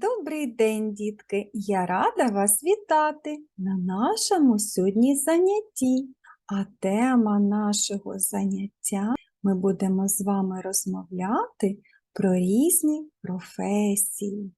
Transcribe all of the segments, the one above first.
Добрий день, дітки! Я рада вас вітати на нашому сьогодні занятті. А тема нашого заняття ми будемо з вами розмовляти про різні професії.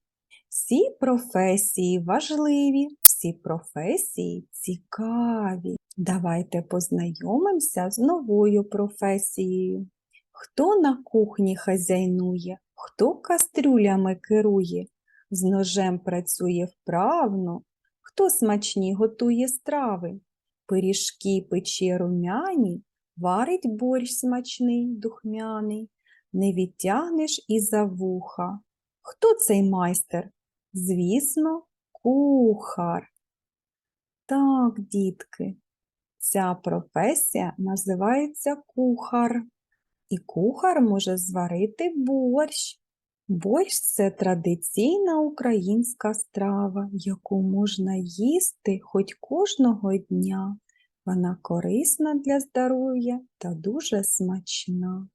Всі професії важливі, всі професії цікаві. Давайте познайомимося з новою професією. Хто на кухні хазяйнує, хто кастрюлями керує, з ножем працює вправно, хто смачні готує страви, пиріжки пече румяні, варить борщ смачний, духмяний, не відтягнеш і за вуха. Хто цей майстер? Звісно, кухар. Так, дітки, ця професія називається кухар. І кухар може зварити борщ. Борщ це традиційна українська страва, яку можна їсти хоч кожного дня. Вона корисна для здоров'я та дуже смачна.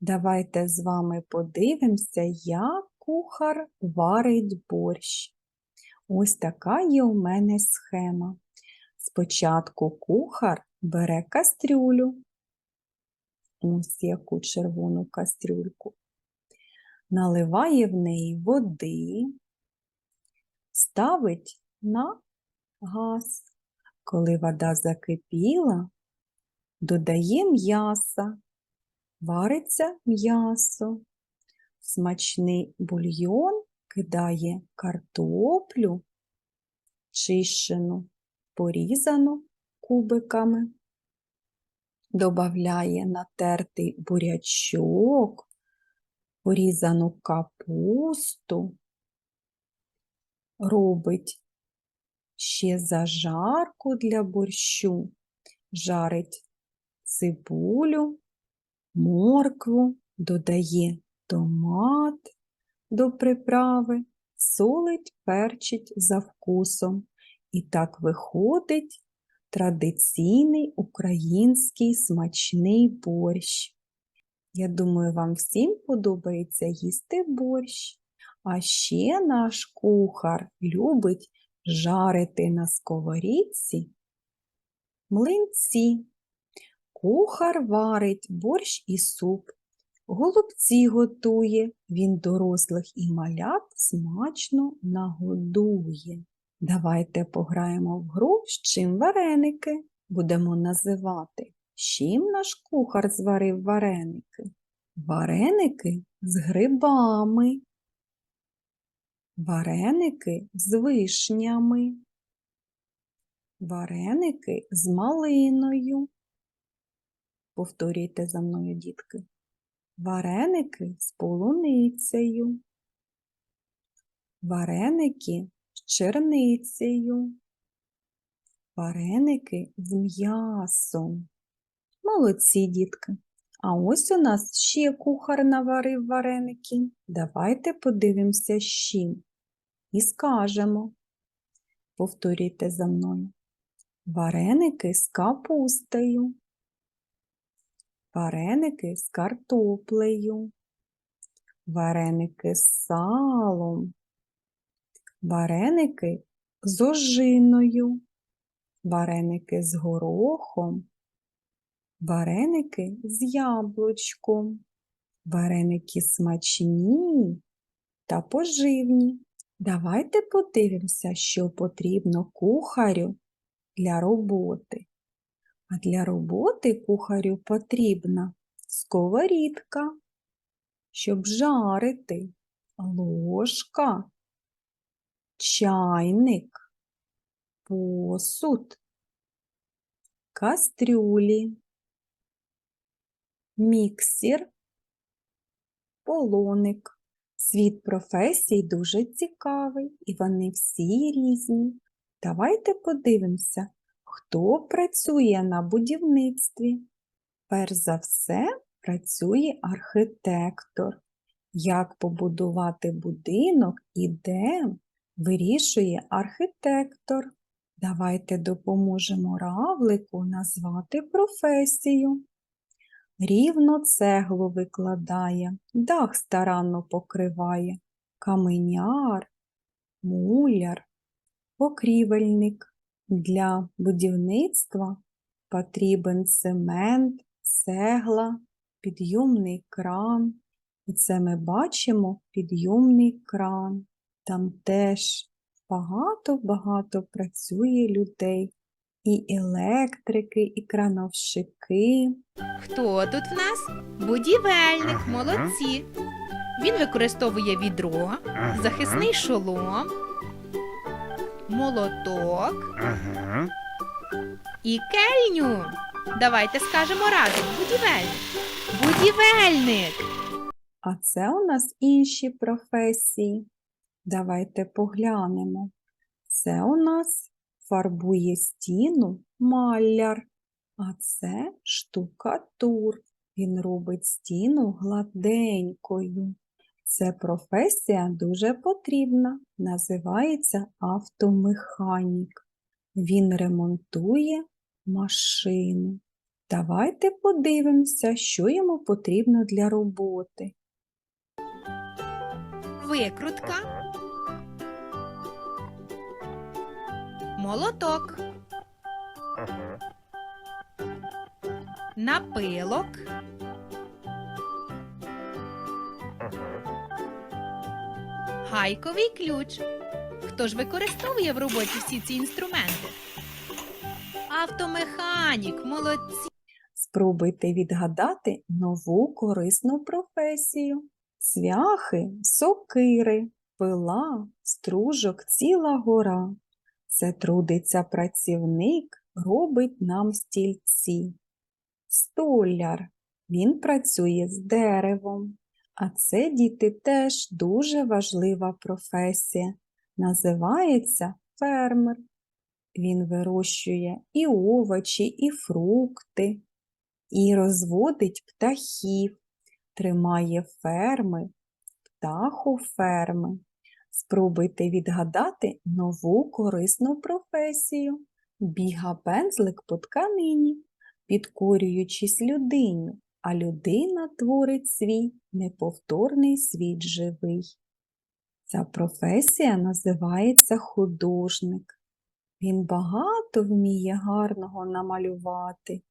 Давайте з вами подивимося, як кухар варить борщ. Ось така є у мене схема. Спочатку кухар бере кастрюлю, ось яку червону кастрюльку наливає в неї води, ставить на газ. Коли вода закипіла, додає м'яса, вариться м'ясо, смачний бульйон кидає картоплю, чищену, порізану кубиками, добавляє натертий бурячок, порізану капусту, робить ще зажарку для борщу, жарить цибулю, моркву, додає томат до приправи, солить, перчить за вкусом. І так виходить традиційний український смачний борщ. Я думаю, вам всім подобається їсти борщ. А ще наш кухар любить жарити на сковорідці млинці. Кухар варить борщ і суп, голубці готує, він дорослих і малят смачно нагодує. Давайте пограємо в гру, з чим вареники будемо називати. Чим наш кухар зварив вареники? Вареники з грибами, вареники з вишнями, вареники з малиною. Повторюйте за мною, дітки. Вареники з полуницею, вареники з черницею, вареники з м'ясом. Молодці, дітки. А ось у нас ще кухар наварив вареники. Давайте подивимося з. І скажемо. Повторюйте за мною. Вареники з капустою. Вареники з картоплею. Вареники з салом. Вареники з ожиною. Вареники з горохом вареники з яблучком, вареники смачні та поживні. Давайте подивимося, що потрібно кухарю для роботи. А для роботи кухарю потрібна сковорідка, щоб жарити, ложка, чайник, посуд, кастрюлі, міксір, полоник. Світ професій дуже цікавий, і вони всі різні. Давайте подивимося, хто працює на будівництві. Перш за все, працює архітектор. Як побудувати будинок і де вирішує архітектор. Давайте допоможемо равлику назвати професію. Рівно цеглу викладає, дах старанно покриває, каменяр, муляр, покрівельник. Для будівництва потрібен цемент, цегла, підйомний кран. І це ми бачимо підйомний кран. Там теж багато-багато працює людей. І електрики, і крановщики. Хто тут в нас? Будівельник, молодці. Він використовує відро, захисний шолом, молоток Ага. і кельню. Давайте скажемо разом. Будівельник. Будівельник. А це у нас інші професії. Давайте поглянемо. Це у нас фарбує стіну маляр, а це штукатур. Він робить стіну гладенькою. Це професія дуже потрібна, називається автомеханік. Він ремонтує машини. Давайте подивимося, що йому потрібно для роботи. Викрутка. Молоток. Напилок. Гайковий ключ. Хто ж використовує в роботі всі ці інструменти? Автомеханік, молодці. Спробуйте відгадати нову корисну професію. Цвяхи, сокири, пила, стружок ціла гора. Це трудиться працівник, робить нам стільці. Столяр. Він працює з деревом. А це, діти, теж дуже важлива професія. Називається фермер. Він вирощує і овочі, і фрукти, і розводить птахів, тримає ферми, птахоферми. Спробуйте відгадати нову корисну професію. Біга пензлик по тканині, підкорюючись людині, а людина творить свій неповторний світ живий. Ця професія називається художник. Він багато вміє гарного намалювати.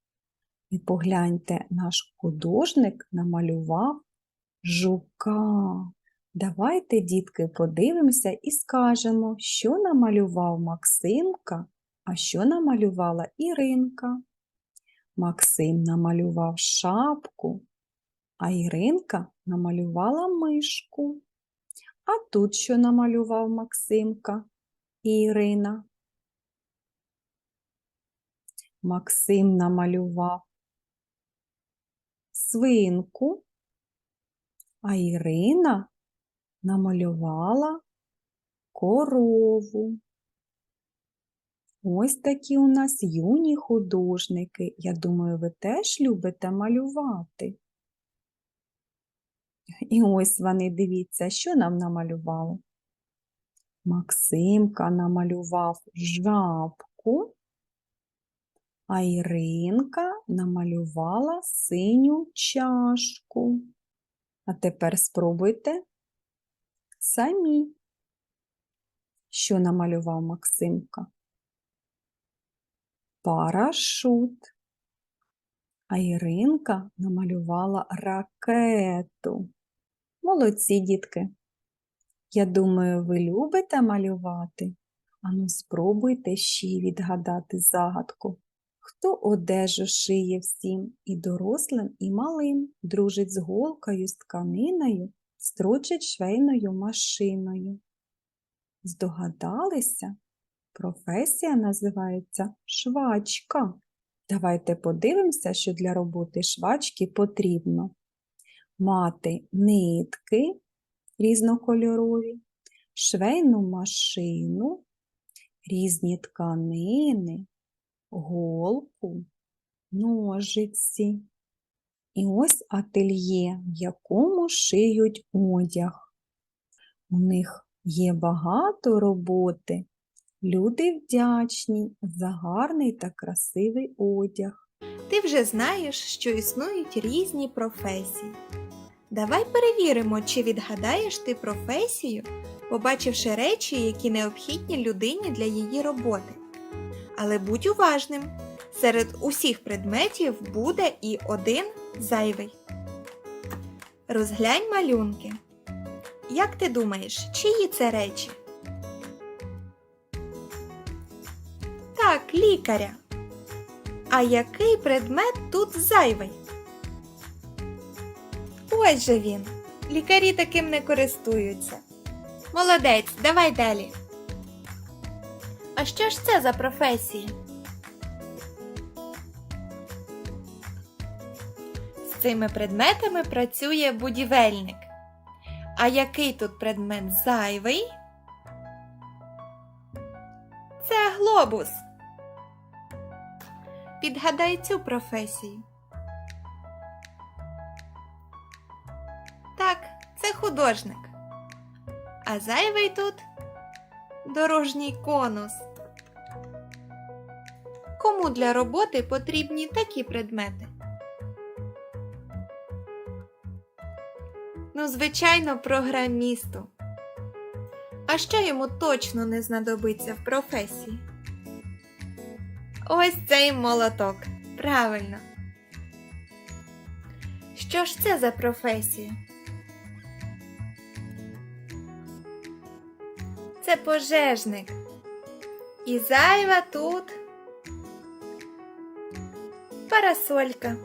І погляньте, наш художник намалював жука. Давайте, дітки, подивимося і скажемо, що намалював Максимка, а що намалювала Іринка. Максим намалював шапку, а Іринка намалювала мишку. А тут що намалював Максимка і Ірина? Максим намалював свинку, а Ірина намалювала корову. Ось такі у нас юні художники. Я думаю, ви теж любите малювати. І ось вони, дивіться, що нам намалювали. Максимка намалював жабку, а Іринка намалювала синю чашку. А тепер спробуйте самі. Що намалював Максимка? Парашут. А Іринка намалювала ракету. Молодці, дітки. Я думаю, ви любите малювати. Ану, спробуйте ще й відгадати загадку. Хто одежу шиє всім і дорослим, і малим, дружить з голкою, з тканиною, строчить швейною машиною. Здогадалися? Професія називається швачка. Давайте подивимося, що для роботи швачки потрібно мати нитки різнокольорові, швейну машину, різні тканини, голку, ножиці. І ось ательє, в якому шиють одяг. У них є багато роботи. Люди вдячні за гарний та красивий одяг. Ти вже знаєш, що існують різні професії. Давай перевіримо, чи відгадаєш ти професію, побачивши речі, які необхідні людині для її роботи. Але будь уважним, серед усіх предметів буде і один зайвий. Розглянь малюнки. Як ти думаєш, чиї це речі? Так, лікаря. А який предмет тут зайвий? Ось же він. Лікарі таким не користуються. Молодець, давай далі. А що ж це за професія? Цими предметами працює будівельник. А який тут предмет зайвий? Це глобус. Підгадай цю професію. Так, це художник. А зайвий тут дорожній конус. Кому для роботи потрібні такі предмети? Ну, звичайно, програмісту. А що йому точно не знадобиться в професії? Ось цей молоток. Правильно. Що ж це за професія? Це пожежник. І зайва тут парасолька.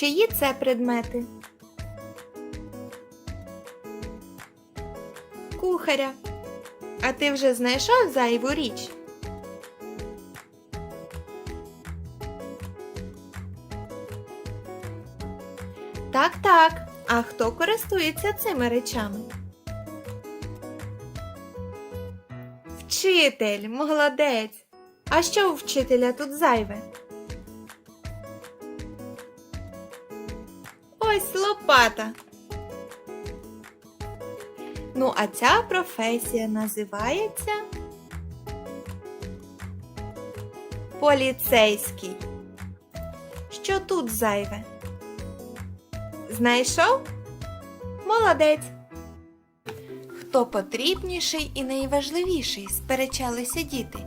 Чиї це предмети? Кухаря. А ти вже знайшов зайву річ? Так, так. А хто користується цими речами? Вчитель, молодець. А що у вчителя тут зайве? Ось лопата. Ну, а ця професія називається поліцейський. Що тут зайве? Знайшов? Молодець. Хто потрібніший і найважливіший, сперечалися діти.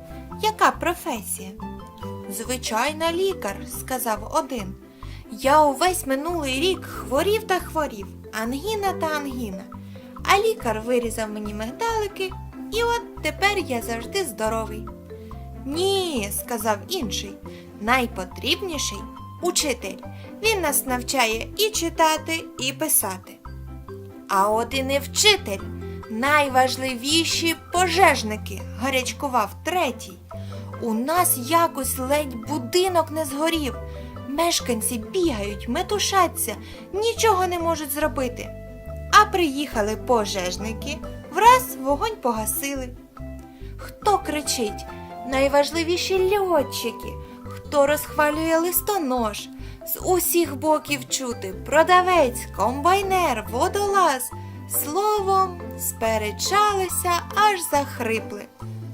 Яка професія? Звичайно, лікар, сказав один. Я увесь минулий рік хворів та хворів, ангіна та ангіна. А лікар вирізав мені мигдалики, і от тепер я завжди здоровий. Ні, сказав інший, найпотрібніший учитель. Він нас навчає і читати, і писати. А от і не вчитель. Найважливіші пожежники, гарячкував третій. У нас якось ледь будинок не згорів. Мешканці бігають, метушаться, нічого не можуть зробити. А приїхали пожежники, враз вогонь погасили. Хто кричить? Найважливіші льотчики, хто розхвалює листонож, з усіх боків чути продавець, комбайнер, водолаз. Словом, сперечалися, аж захрипли,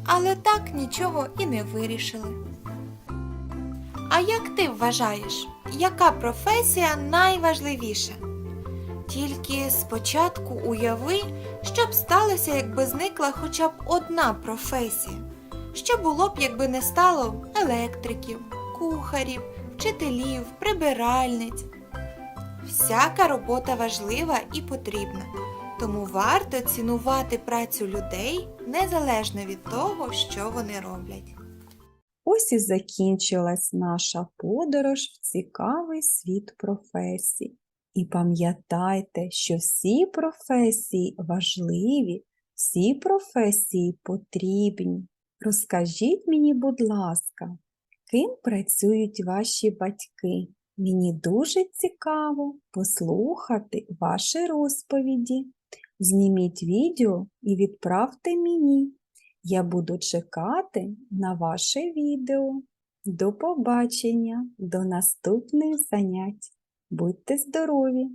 але так нічого і не вирішили. А як ти вважаєш, яка професія найважливіша? Тільки спочатку уяви, що б сталося, якби зникла хоча б одна професія. Що було б, якби не стало електриків, кухарів, вчителів, прибиральниць. Всяка робота важлива і потрібна, тому варто цінувати працю людей незалежно від того, що вони роблять. Ось і закінчилась наша подорож в цікавий світ професій. І пам'ятайте, що всі професії важливі, всі професії потрібні. Розкажіть мені, будь ласка, ким працюють ваші батьки? Мені дуже цікаво послухати ваші розповіді. Зніміть відео і відправте мені. Я буду чекати на ваше відео. До побачення, до наступних занять. Будьте здорові!